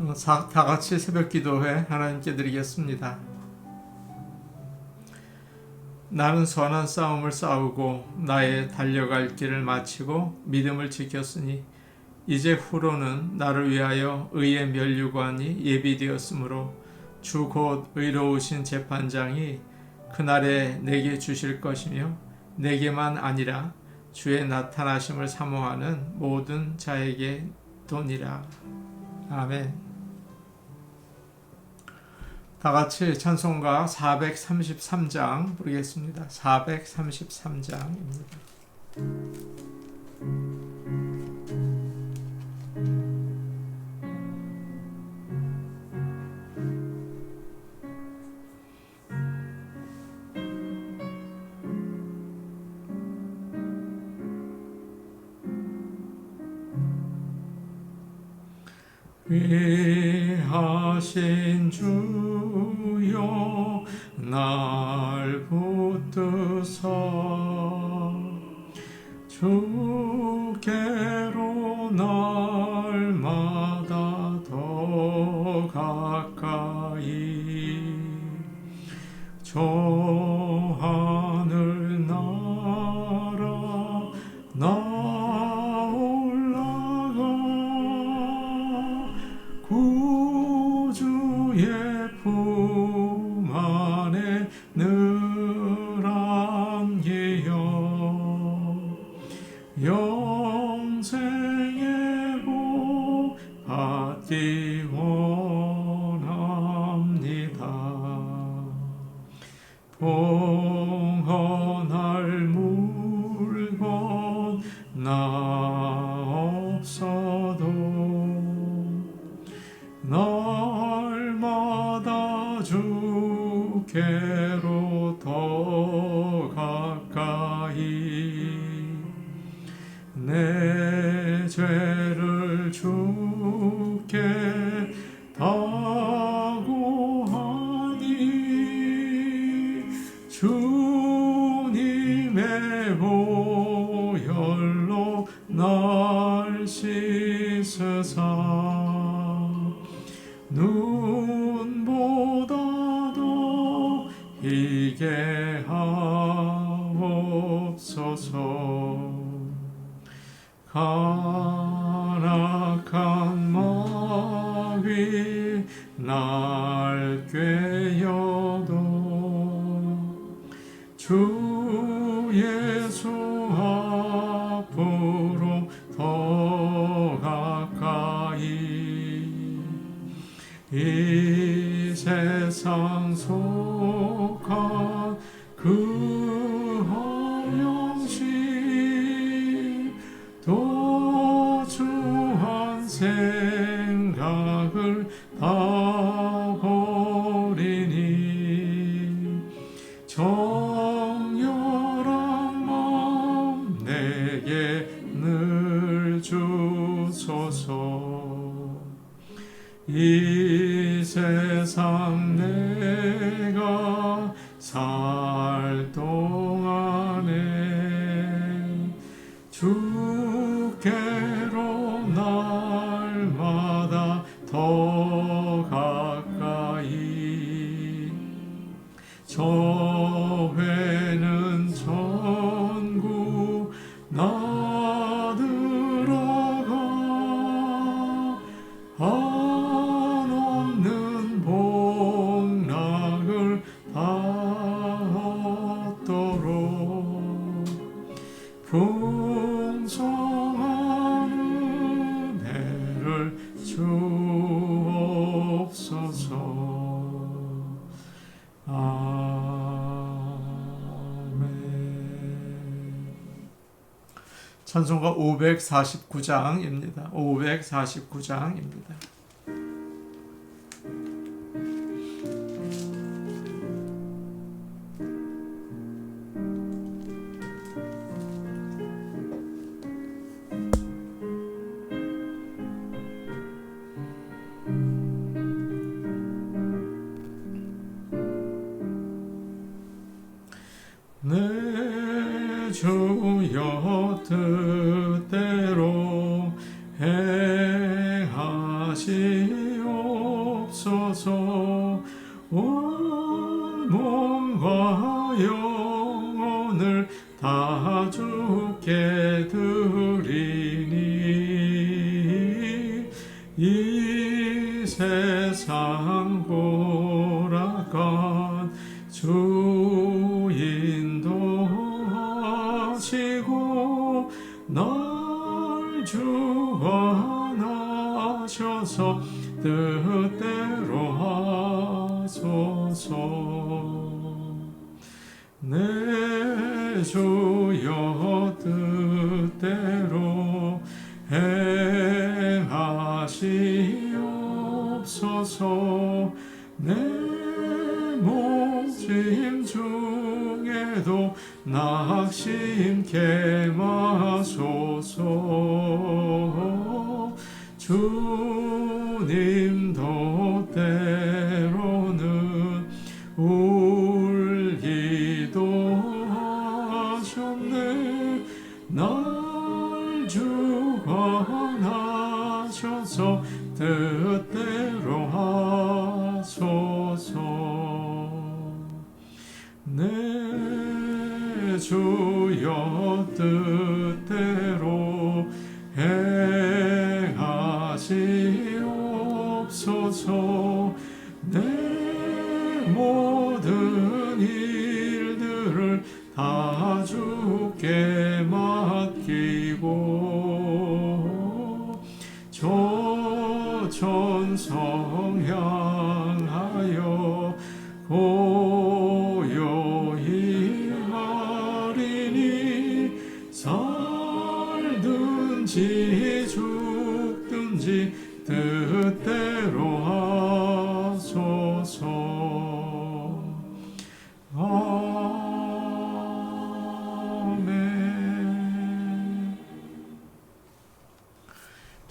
어, 사- 다 같이 새벽 기도회 하나님께 드리겠습니다. 나는 선한 싸움을 싸우고 나의 달려갈 길을 마치고 믿음을 지켰으니 이제 후로는 나를 위하여 의의 면류관이 예비되었으므로 주 곧 의로우신 재판장이 그날에 내게 주실 것이며 내게만 아니라 주의 나타나심을 사모하는 모든 자에게 도니라. 아멘. 다 같이 찬송가 433장 부르겠습니다. 433장입니다. 위하신 주 여 날 붙드사 안 보혈로 날 씻으사. 눈보다도 희게 하옵소서. 간악한 마귀 날꿰 한 찬송가 549장입니다. 549장입니다. 내 주여 내 주여 뜻대로 행하시옵소서. 내 목짐 중에도 낙심케 마 뜻대로 행하시옵소서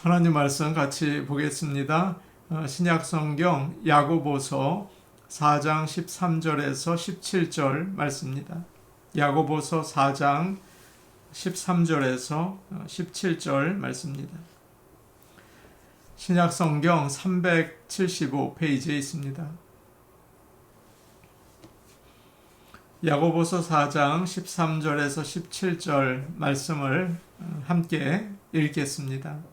하나님 말씀 같이 보겠습니다. 어, 신약 성경 야고보서 4장 13절에서 17절 말씀입니다. 야고보서 4장 13절에서 17절 말씀입니다. 신약 성경 375페이지에 있습니다. 야고보서 4장 13절에서 17절 말씀을 함께 읽겠습니다.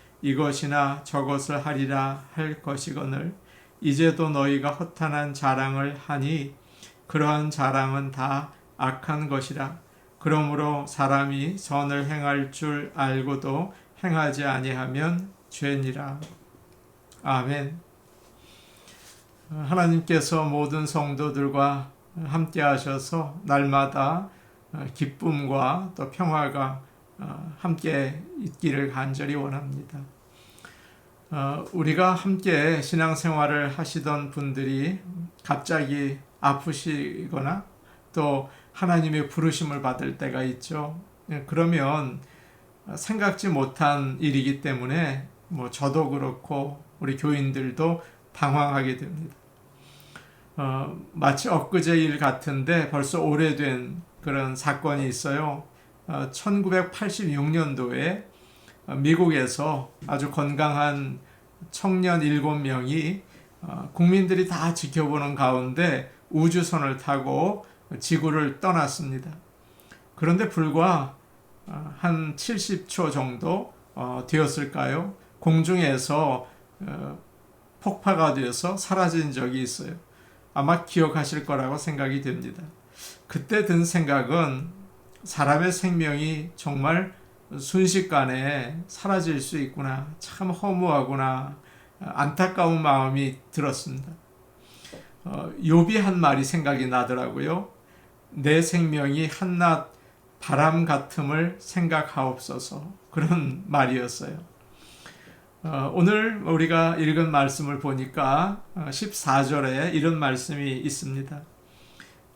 이것이나 저것을 하리라 할 것이거늘 이제도 너희가 허탄한 자랑을 하니 그러한 자랑은 다 악한 것이라. 그러므로 사람이 선을 행할 줄 알고도 행하지 아니하면 죄니라. 아멘. 하나님께서 모든 성도들과 함께 하셔서 날마다 기쁨과 또 평화가 함께 있기를 간절히 원합니다. 어, 우리가 함께 신앙생활을 하시던 분들이 갑자기 아프시거나 또 하나님의 부르심을 받을 때가 있죠. 예, 그러면 생각지 못한 일이기 때문에 뭐 저도 그렇고 우리 교인들도 당황하게 됩니다. 어, 마치 엊그제 일 같은데 벌써 오래된 그런 사건이 있어요. 어, 1986년도에 미국에서 아주 건강한 청년 7명이 어, 국민들이 다 지켜보는 가운데 우주선을 타고 지구를 떠났습니다. 그런데 불과 어, 한 70초 정도 어, 되었을까요? 공중에서 폭파가 되어서 사라진 적이 있어요. 아마 기억하실 거라고 생각이 됩니다. 그때 든 생각은 사람의 생명이 정말 순식간에 사라질 수 있구나. 참 허무하구나. 안타까운 마음이 들었습니다. 어, 욥이 한 말이 생각이 나더라고요. 내 생명이 한낱 바람 같음을 생각하옵소서. 그런 말이었어요. 어, 오늘 우리가 읽은 말씀을 보니까 14절에 어, 이런 말씀이 있습니다.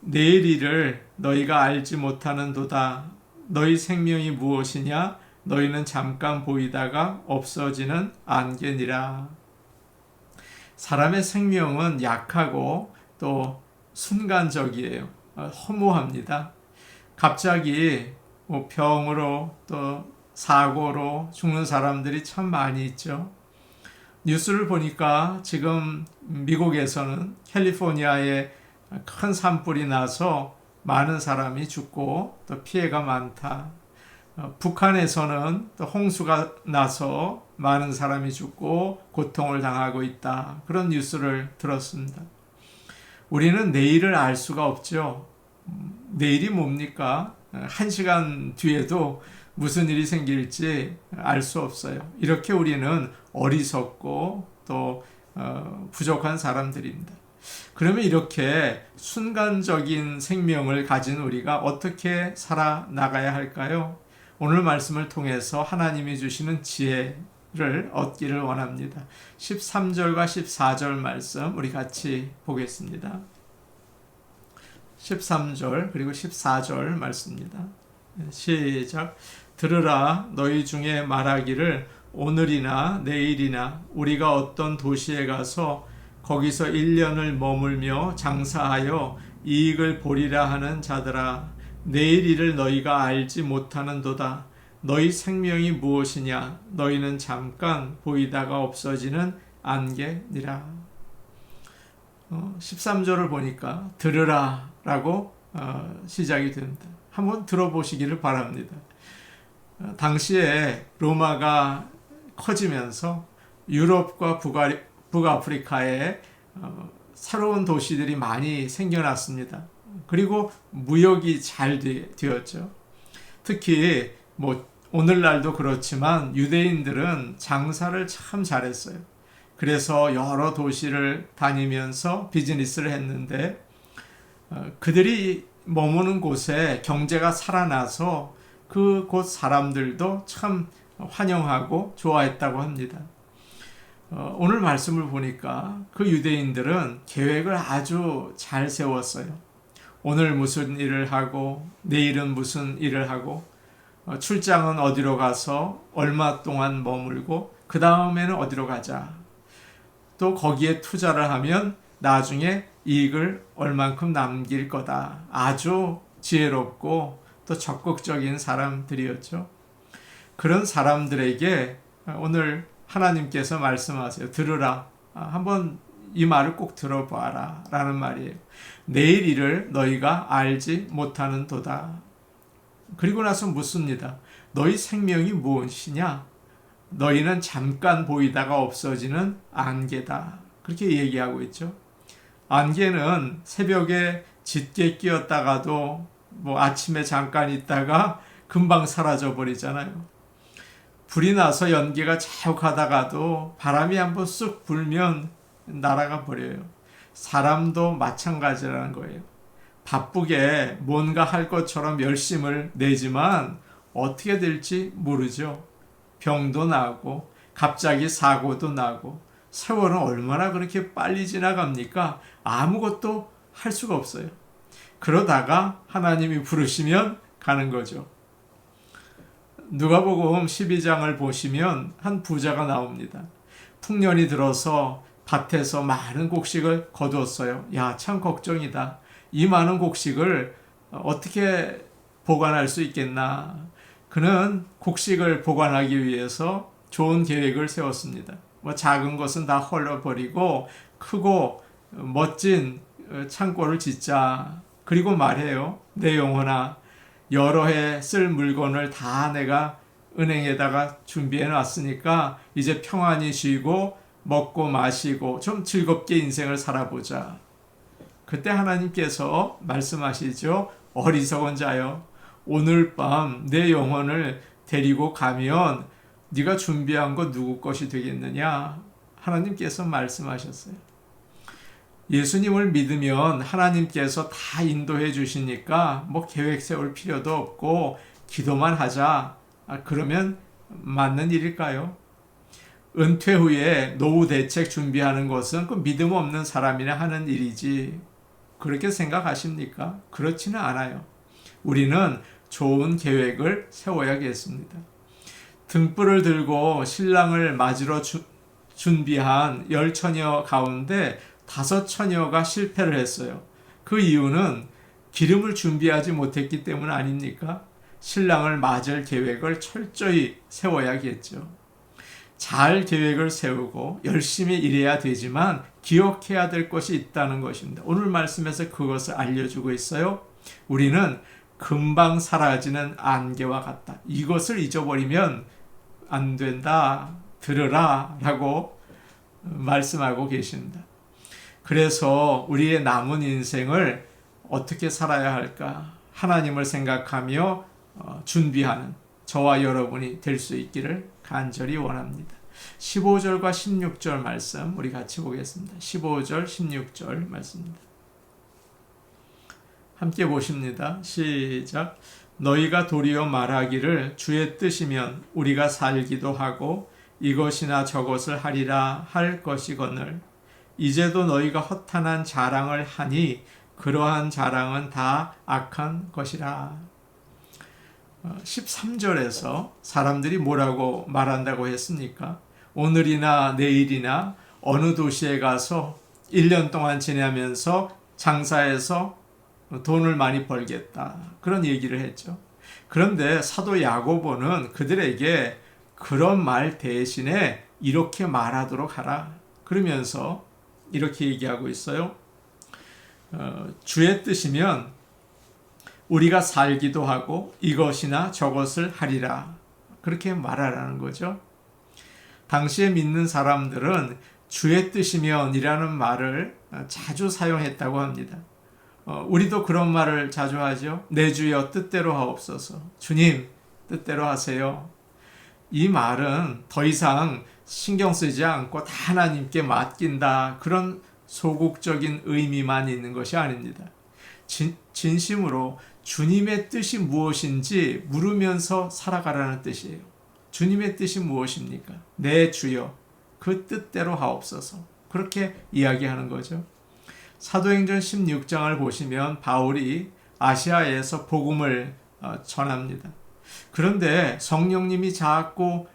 내일 일을 너희가 알지 못하는 도다. 너희 생명이 무엇이냐? 너희는 잠깐 보이다가 없어지는 안개니라. 사람의 생명은 약하고 또 순간적이에요. 어, 허무합니다. 갑자기 뭐 병으로 또 사고로 죽는 사람들이 참 많이 있죠. 뉴스를 보니까 지금 미국에서는 캘리포니아에 큰 산불이 나서 많은 사람이 죽고 또 피해가 많다. 어, 북한에서는 또 홍수가 나서 많은 사람이 죽고 고통을 당하고 있다. 그런 뉴스를 들었습니다. 우리는 내일을 알 수가 없죠. 음, 내일이 뭡니까? 한 시간 뒤에도 무슨 일이 생길지 알 수 없어요. 이렇게 우리는 어리석고 또 어, 부족한 사람들입니다. 그러면 이렇게 순간적인 생명을 가진 우리가 어떻게 살아나가야 할까요? 오늘 말씀을 통해서 하나님이 주시는 지혜를 얻기를 원합니다. 13절과 14절 말씀 우리 같이 보겠습니다. 13절 그리고 14절 말씀입니다. 시작. 들으라 너희 중에 말하기를 오늘이나 내일이나 우리가 어떤 도시에 가서 거기서 1년을 머물며 장사하여 이익을 보리라 하는 자들아 내일 일을 너희가 알지 못하는도다 너희 생명이 무엇이냐 너희는 잠깐 보이다가 없어지는 안개니라 13절을 보니까 들으라 라고 어, 시작이 됩니다. 한번 들어보시기를 바랍니다. 어, 당시에 로마가 커지면서 유럽과 북아 프리카에 어, 새로운 도시들이 많이 생겨났습니다. 그리고 무역이 잘 되었죠. 특히 뭐 오늘날도 그렇지만 유대인들은 장사를 참 잘했어요. 그래서 여러 도시를 다니면서 비즈니스를 했는데 그들이 머무는 곳에 경제가 살아나서 그곳 사람들도 참 환영하고 좋아했다고 합니다. 어, 오늘 말씀을 보니까 그 유대인들은 계획을 아주 잘 세웠어요. 오늘 무슨 일을 하고 내일은 무슨 일을 하고 어, 출장은 어디로 가서 얼마 동안 머물고 그 다음에는 어디로 가자. 또 거기에 투자를 하면 나중에 이익을 얼만큼 남길 거다. 아주 지혜롭고 또 적극적인 사람들이었죠. 그런 사람들에게 오늘 하나님께서 말씀하세요. 들으라. 아, 한번 이 말을 꼭 들어봐라. 라는 말이에요. 내일 일을 너희가 알지 못하는 도다. 그리고 나서 묻습니다. 너희 생명이 무엇이냐? 너희는 잠깐 보이다가 없어지는 안개다. 그렇게 얘기하고 있죠. 안개는 새벽에 짙게 끼었다가도 뭐 아침에 잠깐 있다가 금방 사라져 버리잖아요. 불이 나서 연기가 자욱하다가도 바람이 한번 쑥 불면 날아가 버려요. 사람도 마찬가지라는 거예요. 바쁘게 뭔가 할 것처럼 열심을 내지만 어떻게 될지 모르죠. 병도 나고 갑자기 사고도 나고 세월은 얼마나 그렇게 빨리 지나갑니까? 아무것도 할 수가 없어요. 그러다가 하나님이 부르시면 가는 거죠. 누가복음 12장을 보시면 한 부자가 나옵니다. 풍년이 들어서 밭에서 많은 곡식을 거두었어요. 야, 참 걱정이다. 이 많은 곡식을 어떻게 보관할 수 있겠나? 그는 곡식을 보관하기 위해서 좋은 계획을 세웠습니다. 뭐 작은 것은 다 헐러버리고 크고 멋진 창고를 짓자. 그리고 말해요. 내 영혼아, 여러 해 쓸 물건을 다 내가 은행에다가 준비해 놨으니까 이제 평안히 쉬고 먹고 마시고 좀 즐겁게 인생을 살아보자. 그때 하나님께서 말씀하시죠. 어리석은 자여, 오늘 밤 내 영혼을 데리고 가면 네가 준비한 거 누구 것이 되겠느냐? 하나님께서 말씀하셨어요. 예수님을 믿으면 하나님께서 다 인도해 주시니까 뭐 계획 세울 필요도 없고 기도만 하자. 아, 그러면 맞는 일일까요? 은퇴 후에 노후 대책 준비하는 것은 그 믿음 없는 사람이나 하는 일이지. 그렇게 생각하십니까? 그렇지는 않아요. 우리는 좋은 계획을 세워야겠습니다. 등불을 들고 신랑을 맞으러 주, 준비한 열 처녀 가운데 다섯 처녀가 실패를 했어요. 그 이유는 기름을 준비하지 못했기 때문 아닙니까? 신랑을 맞을 계획을 철저히 세워야겠죠. 잘 계획을 세우고 열심히 일해야 되지만 기억해야 될 것이 있다는 것입니다. 오늘 말씀에서 그것을 알려주고 있어요. 우리는 금방 사라지는 안개와 같다. 이것을 잊어버리면 안 된다. 들으라. 라고 말씀하고 계십니다. 그래서 우리의 남은 인생을 어떻게 살아야 할까? 하나님을 생각하며 어, 준비하는 저와 여러분이 될 수 있기를 간절히 원합니다. 15절과 16절 말씀 우리 같이 보겠습니다. 15절, 16절 말씀입니다. 함께 보십니다. 시작. 너희가 도리어 말하기를 주의 뜻이면 우리가 살기도 하고 이것이나 저것을 하리라 할 것이거늘 이제도 너희가 허탄한 자랑을 하니 그러한 자랑은 다 악한 것이라. 13절에서 어, 사람들이 뭐라고 말한다고 했습니까? 오늘이나 내일이나 어느 도시에 가서 1년 동안 지내면서 장사해서 돈을 많이 벌겠다. 그런 얘기를 했죠. 그런데 사도 야고보는 그들에게 그런 말 대신에 이렇게 말하도록 하라. 그러면서 이렇게 얘기하고 있어요. 어, 주의 뜻이면 우리가 살기도 하고 이것이나 저것을 하리라. 그렇게 말하라는 거죠. 당시에 믿는 사람들은 주의 뜻이면이라는 말을 자주 사용했다고 합니다. 어, 우리도 그런 말을 자주 하죠. 내 주여 뜻대로 하옵소서. 주님 뜻대로 하세요. 이 말은 더 이상 신경 쓰지 않고 다 하나님께 맡긴다. 그런 소극적인 의미만 있는 것이 아닙니다. 진, 진심으로 주님의 뜻이 무엇인지 물으면서 살아가라는 뜻이에요. 주님의 뜻이 무엇입니까? 내 주여, 그 뜻대로 하옵소서. 그렇게 이야기하는 거죠. 사도행전 16장을 보시면 바울이 아시아에서 복음을 어, 전합니다. 그런데 성령님이 자꾸 어,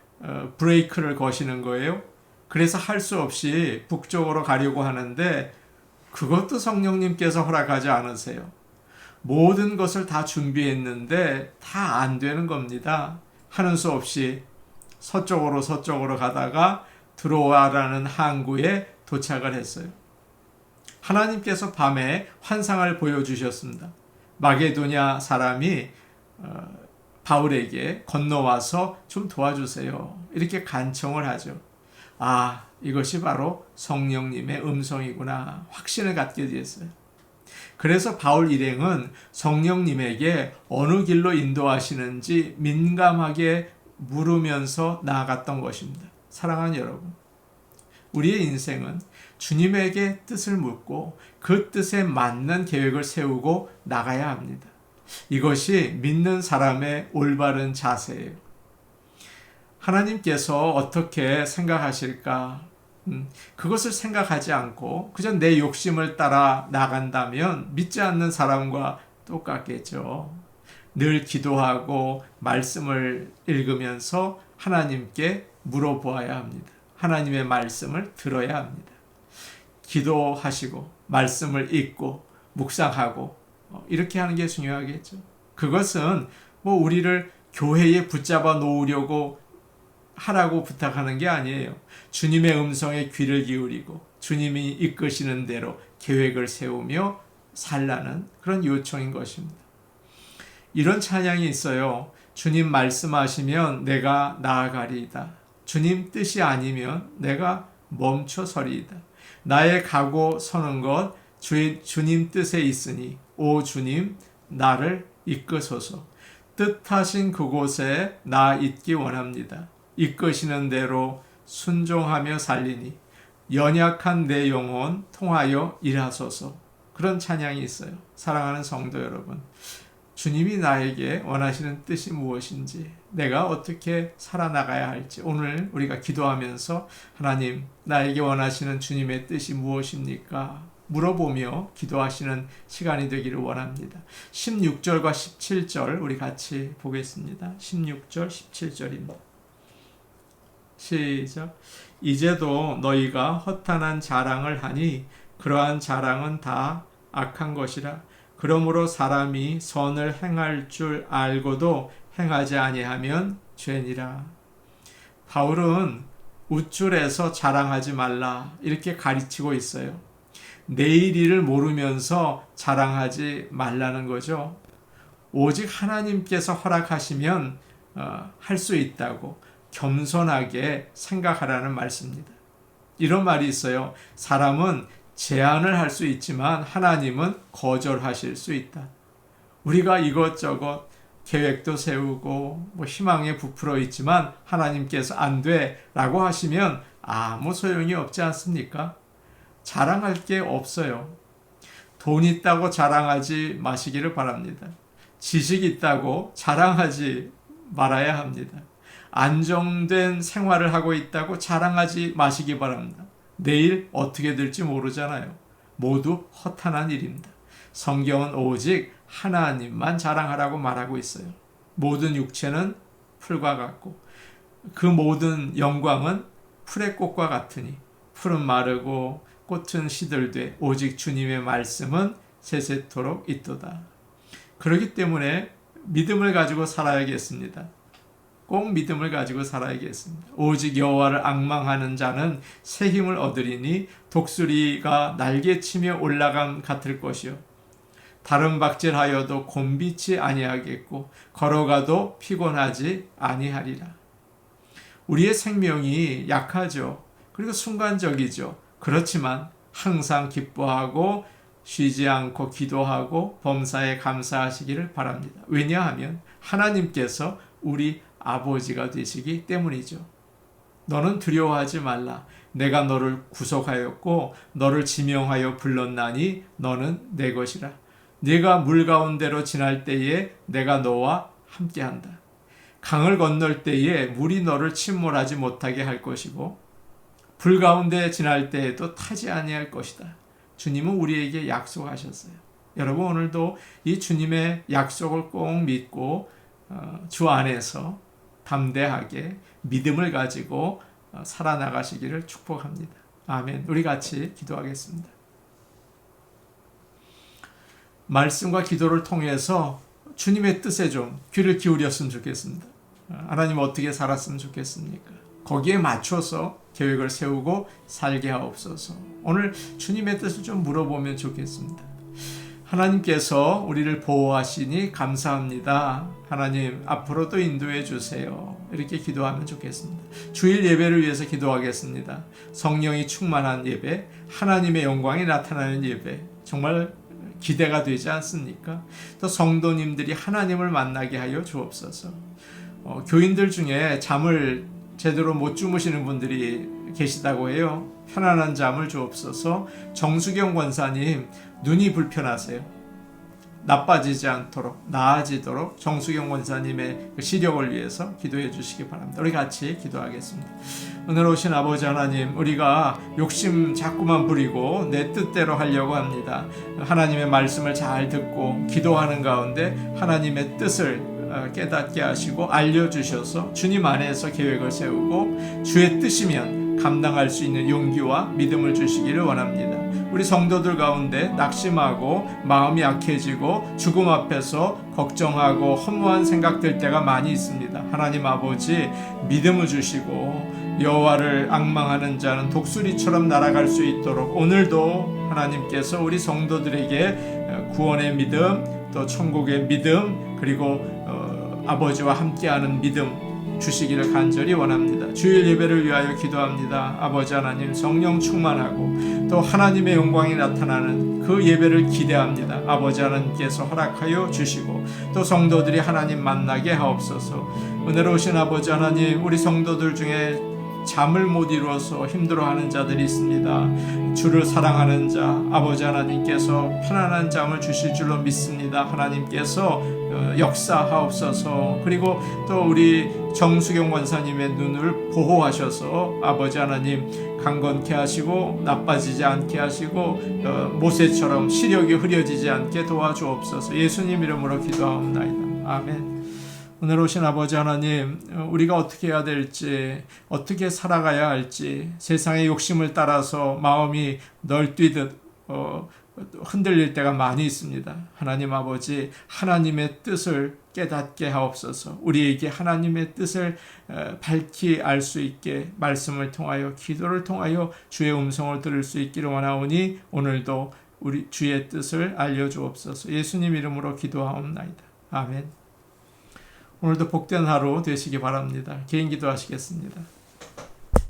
브레이크를 거시는 거예요. 그래서 할 수 없이 북쪽으로 가려고 하는데 그것도 성령님께서 허락하지 않으세요. 모든 것을 다 준비했는데 다 안 되는 겁니다. 하는 수 없이 서쪽으로 서쪽으로 가다가 들어와라는 항구에 도착을 했어요. 하나님께서 밤에 환상을 보여주셨습니다. 마게도냐 사람이 어, 바울에게 건너와서 좀 도와주세요. 이렇게 간청을 하죠. 아, 이것이 바로 성령님의 음성이구나. 확신을 갖게 되었어요. 그래서 바울 일행은 성령님에게 어느 길로 인도하시는지 민감하게 물으면서 나아갔던 것입니다. 사랑하는 여러분. 우리의 인생은 주님에게 뜻을 묻고 그 뜻에 맞는 계획을 세우고 나가야 합니다. 이것이 믿는 사람의 올바른 자세예요. 하나님께서 어떻게 생각하실까? 음, 그것을 생각하지 않고 그저 내 욕심을 따라 나간다면 믿지 않는 사람과 똑같겠죠. 늘 기도하고 말씀을 읽으면서 하나님께 물어보아야 합니다. 하나님의 말씀을 들어야 합니다. 기도하시고 말씀을 읽고 묵상하고 어, 이렇게 하는 게 중요하겠죠. 그것은 뭐 우리를 교회에 붙잡아 놓으려고 하라고 부탁하는 게 아니에요. 주님의 음성에 귀를 기울이고 주님이 이끄시는 대로 계획을 세우며 살라는 그런 요청인 것입니다. 이런 찬양이 있어요. 주님 말씀하시면 내가 나아가리이다. 주님 뜻이 아니면 내가 멈춰 서리이다. 나의 가고 서는 것 주, 주님 뜻에 있으니 오 주님 나를 이끄소서. 뜻하신 그곳에 나 있기 원합니다. 이끄시는 대로 순종하며 살리니 연약한 내 영혼 통하여 일하소서. 그런 찬양이 있어요. 사랑하는 성도 여러분. 주님이 나에게 원하시는 뜻이 무엇인지, 내가 어떻게 살아나가야 할지, 오늘 우리가 기도하면서 하나님, 나에게 원하시는 주님의 뜻이 무엇입니까? 물어보며 기도하시는 시간이 되기를 원합니다. 16절과 17절 우리 같이 보겠습니다. 16절, 17절입니다. 시작. 이제도 너희가 허탄한 자랑을 하니 그러한 자랑은 다 악한 것이라. 그러므로 사람이 선을 행할 줄 알고도 행하지 아니하면 죄니라. 바울은 우쭐해서 자랑하지 말라 이렇게 가르치고 있어요. 내일 일을 모르면서 자랑하지 말라는 거죠. 오직 하나님께서 허락하시면 어, 할수 있다고 겸손하게 생각하라는 말씀입니다. 이런 말이 있어요. 사람은 제안을 할 수 있지만 하나님은 거절하실 수 있다. 우리가 이것저것 계획도 세우고 뭐 희망에 부풀어 있지만 하나님께서 안 돼라고 하시면 아무 소용이 없지 않습니까? 자랑할 게 없어요. 돈 있다고 자랑하지 마시기를 바랍니다. 지식 있다고 자랑하지 말아야 합니다. 안정된 생활을 하고 있다고 자랑하지 마시기 바랍니다. 내일 어떻게 될지 모르잖아요. 모두 허탄한 일입니다. 성경은 오직 하나님만 자랑하라고 말하고 있어요. 모든 육체는 풀과 같고 그 모든 영광은 풀의 꽃과 같으니 풀은 마르고 꽃은 시들되 오직 주님의 말씀은 세세토록 있도다. 그렇기 때문에 믿음을 가지고 살아야겠습니다. 꼭 믿음을 가지고 살아야겠습니다. 오직 여호와를 악망하는 자는 새 힘을 얻으리니 독수리가 날개치며 올라감 같을 것이요 다른 박질하여도 곤비치 아니하겠고 걸어가도 피곤하지 아니하리라. 우리의 생명이 약하죠. 그리고 순간적이죠. 그렇지만 항상 기뻐하고 쉬지 않고 기도하고 범사에 감사하시기를 바랍니다. 왜냐하면 하나님께서 우리 아버지가 되시기 때문이죠. 너는 두려워하지 말라. 내가 너를 구속하였고 너를 지명하여 불렀나니 너는 내 것이라. 네가 물 가운데로 지날 때에 내가 너와 함께한다. 강을 건널 때에 물이 너를 침몰하지 못하게 할 것이고 불 가운데 지날 때에도 타지 아니할 것이다. 주님은 우리에게 약속하셨어요. 여러분 오늘도 이 주님의 약속을 꼭 믿고 어, 주 안에서 담대하게 믿음을 가지고 어, 살아나가시기를 축복합니다. 아멘. 우리 같이 기도하겠습니다. 말씀과 기도를 통해서 주님의 뜻에 좀 귀를 기울였으면 좋겠습니다. 하나님 어떻게 살았으면 좋겠습니까? 거기에 맞춰서 계획을 세우고 살게 하옵소서. 오늘 주님의 뜻을 좀 물어보면 좋겠습니다. 하나님께서 우리를 보호하시니 감사합니다. 하나님 앞으로도 인도해 주세요. 이렇게 기도하면 좋겠습니다. 주일 예배를 위해서 기도하겠습니다. 성령이 충만한 예배, 하나님의 영광이 나타나는 예배, 정말 기대가 되지 않습니까? 또 성도님들이 하나님을 만나게 하여 주옵소서. 어, 교인들 중에 잠을 제대로 못 주무시는 분들이 계시다고 해요. 편안한 잠을 주옵소서. 정수경 권사님 눈이 불편하세요. 나빠지지 않도록 나아지도록 정수경 원사님의 그 시력을 위해서 기도해 주시기 바랍니다. 우리 같이 기도하겠습니다. 오늘 오신 아버지 하나님, 우리가 욕심 자꾸만 부리고 내 뜻대로 하려고 합니다. 하나님의 말씀을 잘 듣고 기도하는 가운데 하나님의 뜻을 어, 깨닫게 하시고 알려주셔서 주님 안에서 계획을 세우고 주의 뜻이면 감당할 수 있는 용기와 믿음을 주시기를 원합니다. 우리 성도들 가운데 낙심하고 마음이 약해지고 죽음 앞에서 걱정하고 허무한 생각들 때가 많이 있습니다. 하나님 아버지 믿음을 주시고 여호와를 악망하는 자는 독수리처럼 날아갈 수 있도록 오늘도 하나님께서 우리 성도들에게 구원의 믿음 또 천국의 믿음 그리고 어, 아버지와 함께하는 믿음 주시기를 간절히 원합니다. 주일 예배를 위하여 기도합니다. 아버지 하나님 성령 충만하고 또 하나님의 영광이 나타나는 그 예배를 기대합니다. 아버지 하나님께서 허락하여 주시고 또 성도들이 하나님 만나게 하옵소서. 은혜로우신 아버지 하나님 우리 성도들 중에 잠을 못 이루어서 힘들어하는 자들이 있습니다. 주를 사랑하는 자 아버지 하나님께서 편안한 잠을 주실 줄로 믿습니다. 하나님께서 어, 역사하옵소서 그리고 또 우리 정수경 원사님의 눈을 보호하셔서 아버지 하나님 강건케 하시고 나빠지지 않게 하시고 어, 모세처럼 시력이 흐려지지 않게 도와주옵소서 예수님 이름으로 기도하옵나이다. 아멘. 오늘 오신 아버지 하나님, 우리가 어떻게 해야 될지, 어떻게 살아가야 할지, 세상의 욕심을 따라서 마음이 널뛰듯, 어, 흔들릴 때가 많이 있습니다. 하나님 아버지, 하나님의 뜻을 깨닫게 하옵소서. 우리에게 하나님의 뜻을 어, 밝히 알 수 있게 말씀을 통하여 기도를 통하여 주의 음성을 들을 수 있기를 원하오니 오늘도 우리 주의 뜻을 알려 주옵소서. 예수님 이름으로 기도하옵나이다. 아멘. 오늘도 복된 하루 되시기 바랍니다. 개인 기도하시겠습니다.